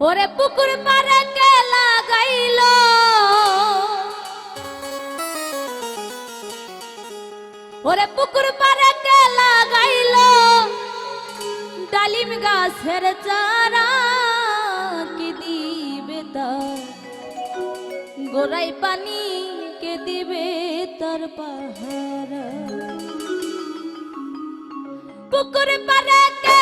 ওরে পুকুর পারে কে লাগাইল ওরে পুকুর পারে কে লাগাইল ডালিম গাছের চারা কি দিবে তার? গোড়াই পানি কে দিবে তার পাহারা? পুকুর পারে কে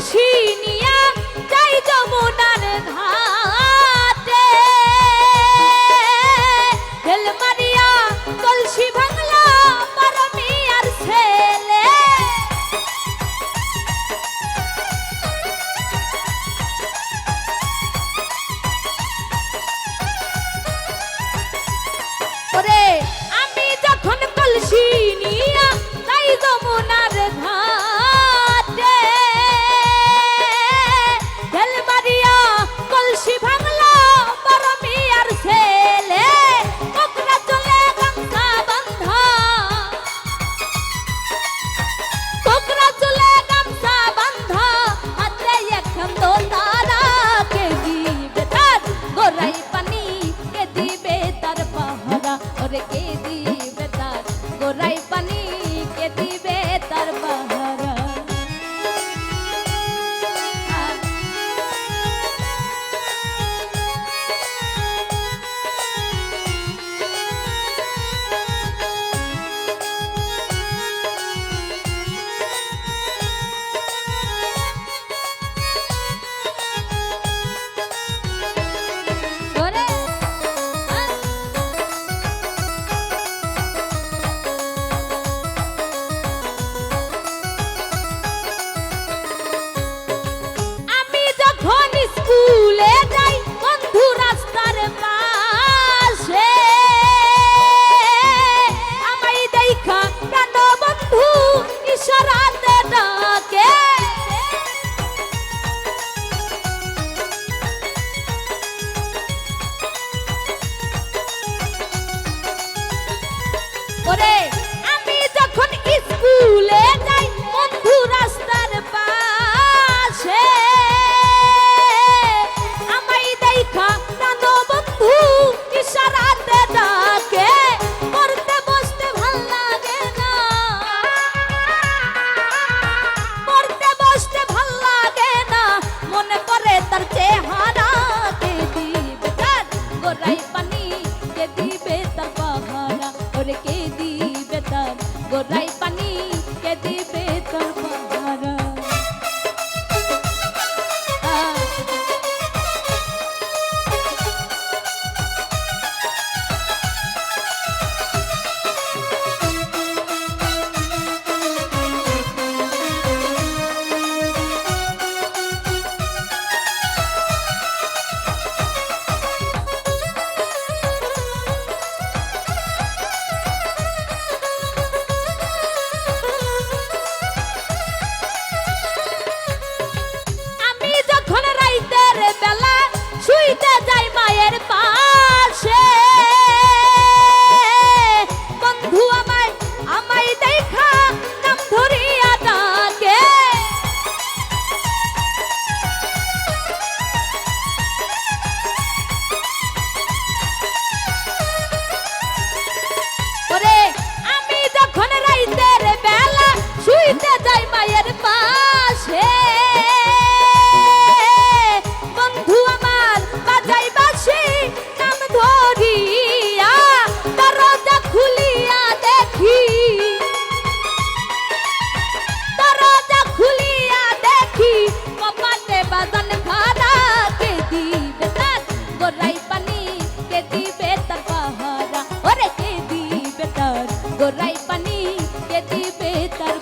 কলসি নিয়া যাই যমুনার ঘাটে। ঢেল মারিয়া কলসি ভাঙলা দিয়ে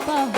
above.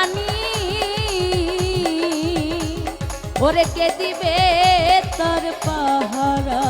ওরে কে দিবে তোর পাহারা?